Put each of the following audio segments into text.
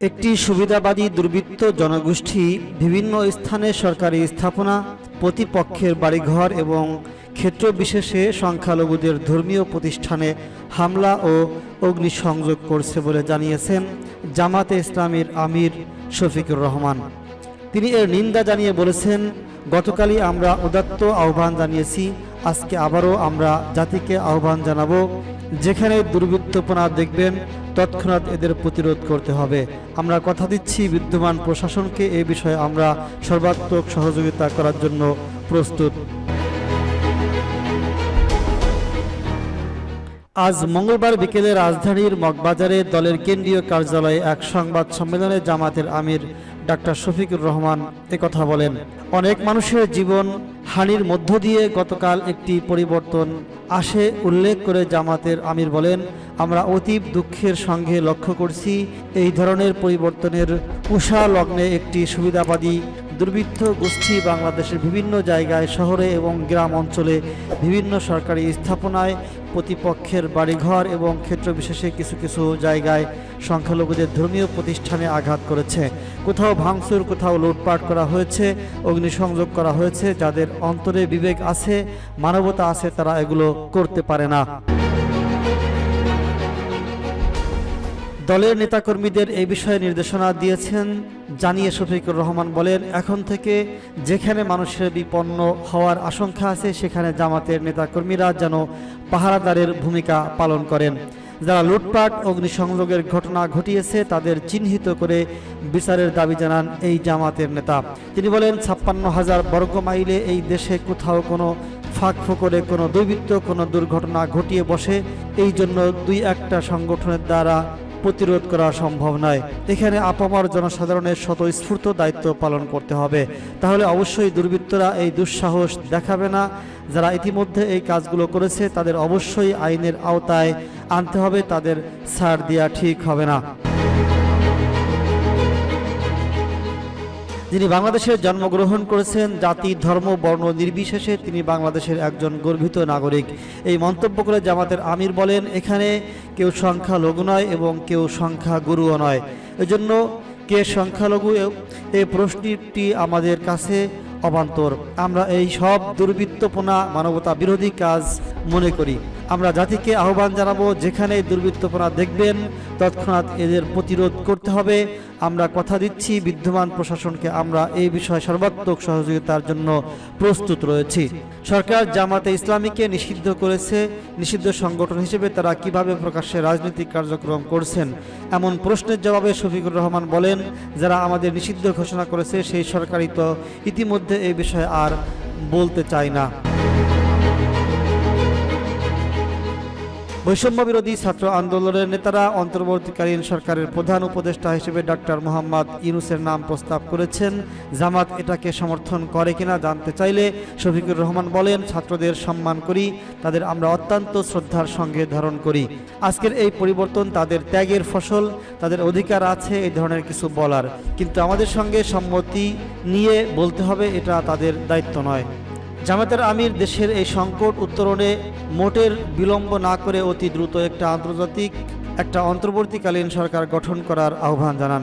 একটি সুবিধাবাদী দুর্বৃত্ত জনগোষ্ঠী, বিভিন্ন স্থানে সরকারি স্থাপনা, প্রতিপক্ষের বাড়িঘর এবং ক্ষেত্র বিশেষে সংখ্যালঘুদের ধর্মীয় প্রতিষ্ঠানে হামলা ও অগ্নিসংযোগ করছে বলে জানিয়েছেন জামাতে ইসলামীর আমির শফিকুর রহমান। তিনি এর নিন্দা জানিয়ে বলেছেন, গতকালই আমরা উদাত্ত আহ্বান জানিয়েছি আজকে আবারও আমরা জাতিকে আহ্বান জানাব, যেখানে দুর্বৃত্তপনা দেখবেন, তৎক্ষণাৎ এদের প্রতিরোধ করতে হবে। আমরা কথা দিচ্ছি বিদ্যমান প্রশাসনকে, এ বিষয়ে আমরা সর্বাত্মক সহযোগিতা করার জন্য প্রস্তুত। আজ মঙ্গলবার বিকেলে রাজধানীর মগবাজারে দলের কেন্দ্রীয় কার্যালয়ে এক সংবাদ সম্মেলনে জামাতের আমির ডাক্তার শফিকুর রহমান একথা বলেন, অনেক মানুষের জীবন হানির মধ্য দিয়ে গতকাল একটি পরিবর্তন আসে, উল্লেখ করে জামাতের আমির বলেন, আমরা অতীব দুঃখের সঙ্গে লক্ষ্য করছি এই ধরনের পরিবর্তনের উষা লগ্নে একটি সুবিধাবাদী দুর্বৃত্ত গোষ্ঠী বাংলাদেশের বিভিন্ন জায়গায়, শহরে এবং গ্রাম অঞ্চলে বিভিন্ন সরকারি স্থাপনায়, প্রতিপক্ষের বাড়িঘর এবং ক্ষেত্র বিশেষে কিছু কিছু জায়গায় সংখ্যালঘুদের ধর্মীয় প্রতিষ্ঠানে আঘাত করেছে। কোথাও ভাঙচুর, কোথাও লুটপাট করা হয়েছে, অগ্নিসংযোগ করা হয়েছে, যাদের অন্তরে বিবেক আছে, মানবতা আছে, তারা এগুলো করতে পারে না। দলের নেতাকর্মীদের এই বিষয়ে নির্দেশনা দিয়েছেন, জানিয়ে শফিকুর রহমান বলেন, এখন থেকে যেখানে মানুষের বিপন্ন হওয়ার আশঙ্কা আছে, সেখানে জামাতের নেতাকর্মীরা যেন পাহারাদারের ভূমিকা পালন করেন। যারা লুটপাট, অগ্নিসংযোগের ঘটনা ঘটিয়েছে, তাদের চিহ্নিত করে বিচারের দাবি জানান এই জামাতের নেতা। তিনি বলেন, ছাপ্পান্ন হাজার বর্গ মাইলে এই দেশে কোথাও কোনো ফাঁক ফোকরে, কোনো দুর্বৃত্ত, কোনো দুর্ঘটনা ঘটিয়ে বসে, এই জন্য দুই একটা সংগঠনের দ্বারা প্রতিরোধ করা সম্ভব নয়। এখানে আপামার জনসাধারণের স্বতঃস্ফূর্ত দায়িত্ব পালন করতে হবে। তাহলে অবশ্যই দুর্বৃত্তরা এই দুঃসাহস দেখাবে না। যারা ইতিমধ্যে এই কাজগুলো করেছে, তাদের অবশ্যই আইনের আওতায় আনতে হবে। তাদের ছাড় দেওয়া ঠিক হবে না। যিনি বাংলাদেশে জন্মগ্রহণ করেছেন, জাতি, ধর্ম, বর্ণ নির্বিশেষে তিনি বাংলাদেশের একজন গর্বিত নাগরিক। এই মন্তব্য করে জামাতের আমির বলেন, এখানে কেউ সংখ্যালঘু নয় এবং কেউ সংখ্যা গুরুও নয়। এজন্য কে সংখ্যালঘু এই প্রশ্নটি আমাদের কাছে অবান্তর। আমরা এই সব দুর্বৃত্তপনা মানবতা বিরোধী কাজ মনে করি। আমরা জাতিকে আহ্বান জানাব, যেখানে দুর্বৃত্তপনা দেখবেন, তৎক্ষণাৎ এদের প্রতিরোধ করতে হবে। আমরা কথা দিচ্ছি, বিদ্যমান প্রশাসনকে আমরা এই বিষয়ে সর্বাত্মক সহযোগিতার জন্য প্রস্তুত রয়েছি। সরকার জামাতে ইসলামীকে নিষিদ্ধ করেছে। নিষিদ্ধ সংগঠন হিসেবে তারা কীভাবে প্রকাশ্যে রাজনৈতিক কার্যক্রম করছেন? এমন প্রশ্নের জবাবে শফিকুর রহমান বলেন, যারা আমাদের নিষিদ্ধ ঘোষণা করেছে, সেই সরকারই তো ইতিমধ্যে এই বিষয়ে আর বলতে চায় না। বৈষম্য বিরোধী ছাত্র আন্দোলনের নেতারা অন্তর্বর্তীকালীন সরকারের প্রধান উপদেষ্টা হিসেবে ডক্টর মোহাম্মদ ইউনুসের নাম প্রস্তাব করেছেন। জামাত এটাকে সমর্থন করে কিনা জানতে চাইলে শফিকুর রহমান বলেন, ছাত্রদের সম্মান করি, তাদের আমরা অত্যন্ত শ্রদ্ধার সঙ্গে ধারণ করি। আজকের এই পরিবর্তন তাদের ত্যাগের ফসল, তাদের অধিকার আছে এই ধরনের কিছু বলার। কিন্তু আমাদের সঙ্গে সম্মতি নিয়ে বলতে হবে, এটা তাদের দায়িত্ব নয়। জামাতের আমির দেশের এই সংকট উত্তরণে মোটের বিলম্ব না করে অতি দ্রুত একটা আন্তর্জাতিক, একটা অন্তর্বর্তীকালীন সরকার গঠন করার আহ্বান জানান।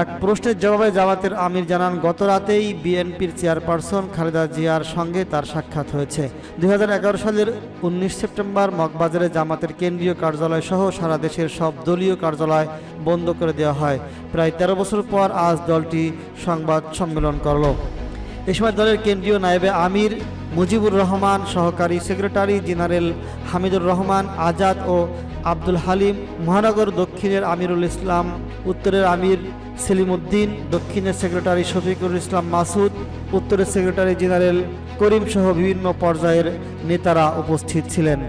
এক প্রশ্নের জবাবে জামাতের আমির জানান, গত রাতেই বিএনপির চেয়ারপারসন খালেদা জিয়ার সঙ্গে তার সাক্ষাৎ হয়েছে। দু হাজার এগারো সালের উনিশ সেপ্টেম্বর মগবাজারে জামাতের কেন্দ্রীয় কার্যালয় সহ সারা দেশের সব দলীয় কার্যালয় বন্ধ করে দেওয়া হয়। প্রায় তেরো বছর পর আজ দলটি সংবাদ সম্মেলন করল। এ সময় দলের কেন্দ্রীয় নায়েবে আমির মুজিবুর রহমান, সহকারী সেক্রেটারি জেনারেল হামিদুর রহমান, আজাদ ও আব্দুল হালিম, মহানগর দক্ষিণের আমিরুল ইসলাম, উত্তরের আমির সেলিম উদ্দিন দক্ষিণের সেক্রেটারি শফিকুল ইসলাম মাসুদ, উত্তরের সেক্রেটারি জেনারেল করিম সহ বিভিন্ন পর্যায়ের নেতারা উপস্থিত ছিলেন।